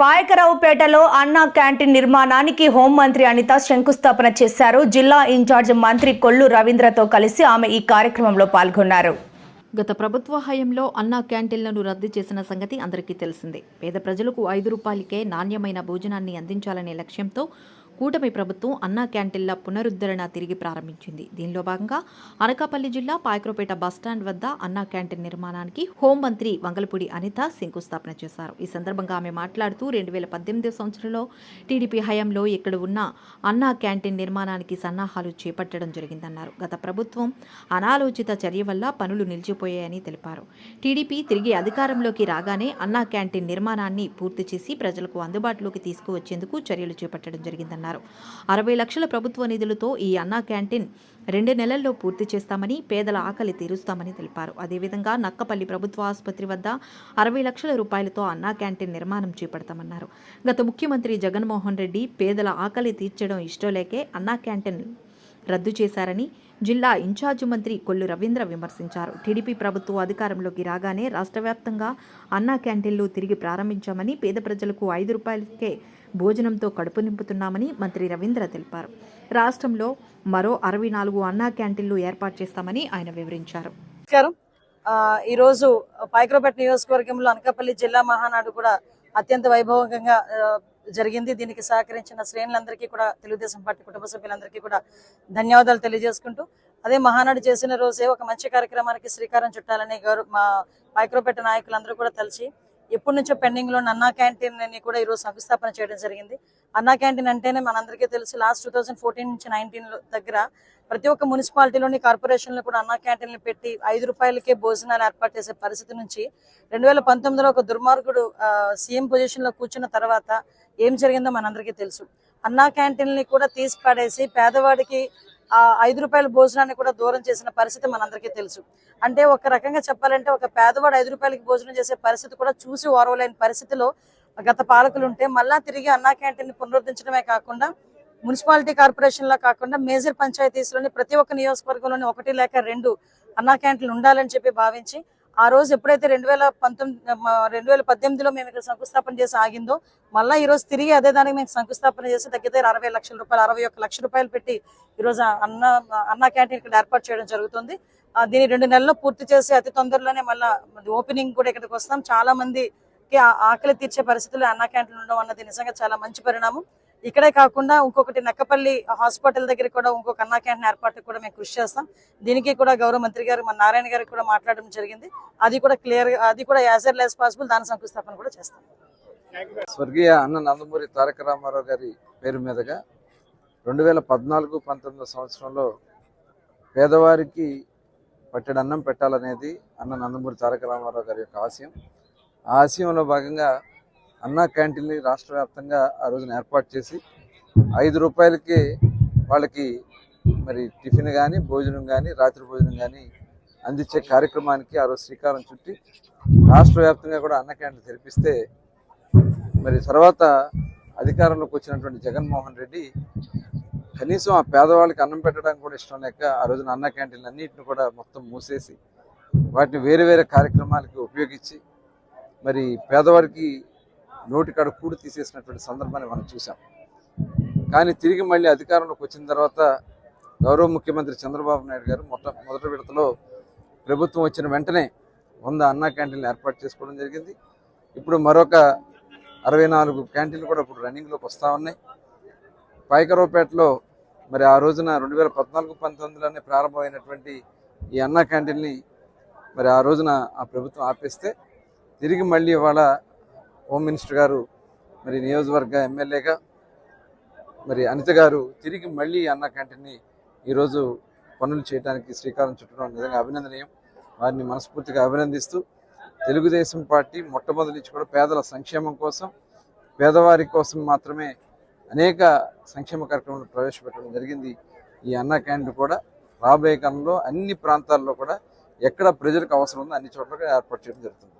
పాయకరావుపేటలో అన్నా క్యాంటీన్ నిర్మాణానికి హోంమంత్రి అనిత శంకుస్థాపన చేశారు. జిల్లా ఇన్ఛార్జ్ మంత్రి కొల్లు రవీంద్రతో కలిసి ఆమె ఈ కార్యక్రమంలో పాల్గొన్నారు. గత ప్రభుత్వ హయాంలో అన్నా క్యాంటీన్లను రద్దు చేసిన సంగతి అందరికీ తెలిసిందే. పేద ప్రజలకు ఐదు రూపాయలకే నాణ్యమైన భోజనాన్ని అందించాలనే లక్ష్యంతో కూటమి ప్రభుత్వం అన్నా క్యాంటీన్ల పునరుద్ధరణ తిరిగి ప్రారంభించింది. దీనిలో భాగంగా అనకాపల్లి జిల్లా పాయక్రోపేట బస్టాండ్ వద్ద అన్నా క్యాంటీన్ నిర్మాణానికి హోంమంత్రి వంగలపూడి అనిత శంకుస్థాపన చేశారు. ఈ సందర్భంగా ఆమె మాట్లాడుతూ రెండు వేల పద్దెనిమిది సంవత్సరంలో టీడీపీ హయాంలో ఇక్కడ ఉన్న అన్నా క్యాంటీన్ నిర్మాణానికి సన్నాహాలు చేపట్టడం జరిగిందన్నారు. గత ప్రభుత్వం అనాలోచిత చర్య వల్ల పనులు నిలిచిపోయాయని తెలిపారు. టీడీపీ తిరిగి అధికారంలోకి రాగానే అన్నా క్యాంటీన్ నిర్మాణాన్ని పూర్తి చేసి ప్రజలకు అందుబాటులోకి తీసుకువచ్చేందుకు చర్యలు చేపట్టడం జరిగిందన్నారు. అరవై లక్షల ప్రభుత్వ నిధులతో ఈ అన్నా క్యాంటీన్ రెండు నెలల్లో పూర్తి చేస్తామని పేదల ఆకలి తీరుస్తామని తెలిపారు. అదేవిధంగా నక్కపల్లి ప్రభుత్వ ఆసుపత్రి వద్ద అరవై లక్షల రూపాయలతో అన్నా క్యాంటీన్ నిర్మాణం చేపడతామన్నారు. గత ముఖ్యమంత్రి జగన్మోహన్ రెడ్డి పేదల ఆకలి తీర్చడం ఇష్టం లేకే అన్నా క్యాంటీన్ రద్దు చేశారని జిల్లా ఇన్ఛార్జ్ మంత్రి కొల్లు రవీంద్ర విమర్శించారు. టీడీపీ ప్రభుత్వం అధికారంలోకి రాగానే రాష్ట్ర వ్యాప్తంగా అన్నా క్యాంటీన్లు తిరిగి ప్రారంభించామని పేద ప్రజలకు ఐదు రూపాయలకే భోజనంతో కడుపు నింపుతున్నామని మంత్రి రవీంద్ర తెలిపారు. రాష్ట్రంలో మరో అరవై నాలుగు అన్నా క్యాంటీన్లు ఏర్పాటు చేస్తామని ఆయన వివరించారు. ఈ రోజు ఈరోజు పాయక్రోపేట నియోజకవర్గంలో అనకాపల్లి జిల్లా మహానాడు కూడా అత్యంత వైభవంగా జరిగింది. దీనికి సహకరించిన శ్రేణులందరికీ కూడా తెలుగుదేశం పార్టీ కుటుంబ సభ్యులందరికీ కూడా ధన్యవాదాలు తెలియజేసుకుంటూ అదే మహానాడు చేసిన రోజే ఒక మంచి కార్యక్రమానికి శ్రీకారం చుట్టాలని గౌరవ మా పాయక్రోపేట నాయకులందరూ కూడా తలిచి ఎప్పటి నుంచో పెండింగ్లో అన్నా క్యాంటీన్ అని కూడా ఈరోజు శంకుస్థాపన చేయడం జరిగింది. అన్నా క్యాంటీన్ అంటేనే మనందరికీ తెలుసు లాస్ట్ టూ థౌసండ్ ఫోర్టీన్ నుంచి నైన్టీన్ దగ్గర ప్రతి ఒక్క మున్సిపాలిటీలోని కార్పొరేషన్లు కూడా అన్నా క్యాంటీన్లు పెట్టి ఐదు రూపాయలకే భోజనాలు ఏర్పాటు చేసే పరిస్థితి నుంచి రెండు వేల పంతొమ్మిదిలో ఒక దుర్మార్గుడు సీఎం పొజిషన్లో కూర్చున్న తర్వాత ఏం జరిగిందో మనందరికీ తెలుసు. అన్నా క్యాంటీన్ని కూడా తీసి పడేసి పేదవాడికి ఆ ఐదు రూపాయల భోజనాన్ని కూడా దూరం చేసిన పరిస్థితి మనందరికీ తెలుసు. అంటే ఒక రకంగా చెప్పాలంటే ఒక పేదవాడు ఐదు రూపాయలకి భోజనం చేసే పరిస్థితి కూడా చూసి ఓర్వలేని పరిస్థితిలో గత పాలకులు ఉంటే మళ్ళా తిరిగి అన్నా క్యాంటీన్ పునరుద్ధరించడమే కాకుండా మున్సిపాలిటీ కార్పొరేషన్ లా కాకుండా మేజర్ పంచాయతీస్లోని ప్రతి ఒక్క నియోజకవర్గంలోని ఒకటి లేక రెండు అన్నా క్యాంటీన్లు ఉండాలని చెప్పి భావించి ఆ రోజు ఎప్పుడైతే రెండు వేల పంతొమ్మిది రెండు వేల పద్దెనిమిదిలో మేము ఇక్కడ శంకుస్థాపన చేసి ఆగిందో మళ్ళీ ఈరోజు తిరిగి అదే దానికి మేము శంకుస్థాపన చేసి దగ్గర అరవై లక్షల రూపాయలు అరవై ఒక్క లక్ష రూపాయలు పెట్టి ఈ రోజు అన్న అన్నా క్యాంటీన్ ఇక్కడ ఏర్పాటు చేయడం జరుగుతుంది. దీన్ని రెండు నెలల్లో పూర్తి చేసి అతి తొందరలోనే మళ్ళీ ఓపెనింగ్ కూడా ఇక్కడికి వస్తాం. చాలా మందికి ఆకలి తీర్చే పరిస్థితులు అన్నా క్యాంటీన్ ఉండడం అన్నది నిజంగా చాలా మంచి పరిణామం. ఇక్కడే కాకుండా ఇంకొకటి నక్కపల్లి హాస్పిటల్ దగ్గర కూడా ఇంకొక అన్నా క్యాంటీన్ ఏర్పాటుకు కూడా మేము కృషి చేస్తాం. దీనికి కూడా గౌరవ మంత్రి గారు మన నారాయణ గారికి కూడా మాట్లాడడం జరిగింది. అది కూడా క్లియర్ అది కూడా యాజ్ ఎర్లీ యాజ్ పాసిబుల్ దాని శంకుస్థాపన కూడా చేస్తాం. స్వర్గీయ అన్న నందమూరి తారక రామారావు గారి పేరు మీదుగా రెండు వేల పద్నాలుగు పంతొమ్మిదో సంవత్సరంలో పేదవారికి పట్టెడు అన్నం పెట్టాలనేది అన్న నందమూరి తారక రామారావు గారి యొక్క ఆశయం. ఆ ఆశయంలో భాగంగా అన్నా క్యాంటీన్ని రాష్ట్ర వ్యాప్తంగా ఆ రోజున ఏర్పాటు చేసి ఐదు రూపాయలకి వాళ్ళకి మరి టిఫిన్ కానీ భోజనం కానీ రాత్రి భోజనం కానీ అందించే కార్యక్రమానికి ఆ రోజు శ్రీకారం చుట్టి రాష్ట్ర వ్యాప్తంగా కూడా అన్న క్యాంటీన్ తెరిపిస్తే మరి తర్వాత అధికారంలోకి వచ్చినటువంటి జగన్మోహన్ రెడ్డి కనీసం ఆ పేదవాళ్ళకి అన్నం పెట్టడానికి కూడా ఇష్టం లేక ఆ రోజున అన్న క్యాంటీన్లు అన్నింటిని కూడా మొత్తం మూసేసి వాటిని వేరే వేరే కార్యక్రమాలకి ఉపయోగించి మరి పేదవారికి నోటికాడ కూడు తీసేసినటువంటి సందర్భాన్ని మనం చూసాం కానీ తిరిగి మళ్ళీ అధికారంలోకి వచ్చిన తర్వాత గౌరవ ముఖ్యమంత్రి చంద్రబాబు నాయుడు గారు మొట్ట మొదటి విడతలో ప్రభుత్వం వచ్చిన వెంటనే వంద అన్నా క్యాంటీన్లు ఏర్పాటు చేసుకోవడం జరిగింది. ఇప్పుడు మరొక అరవై నాలుగు క్యాంటీన్లు కూడా ఇప్పుడు రన్నింగ్లోకి వస్తూ ఉన్నాయి. పాయకరావుపేటలో మరి ఆ రోజున రెండు వేల పద్నాలుగు పంతొమ్మిదిలోనే ప్రారంభమైనటువంటి ఈ అన్నా క్యాంటీన్ని మరి ఆ రోజున ఆ ప్రభుత్వం ఆపేస్తే తిరిగి మళ్ళీ ఇవాళ హోమ్ మినిస్టర్ గారు మరి నియోజకవర్గ ఎమ్మెల్యేగా మరి అనిత గారు తిరిగి మళ్ళీ అన్న క్యాంటీన్ని ఈరోజు పనులు చేయడానికి శ్రీకారం చుట్టడం నిజంగా అభినందనీయం. వారిని మనస్ఫూర్తిగా అభినందిస్తూ తెలుగుదేశం పార్టీ మొట్టమొదటి నుంచి కూడా పేదల సంక్షేమం కోసం పేదవారి కోసం మాత్రమే అనేక సంక్షేమ కార్యక్రమాలు ప్రవేశపెట్టడం జరిగింది. ఈ అన్న క్యాంటీన్ కూడా రాబోయే కాలంలో అన్ని ప్రాంతాల్లో కూడా ఎక్కడ ప్రజలకు అవసరం ఉందో అన్ని చోట్ల ఏర్పాటు చేయడం జరుగుతుంది.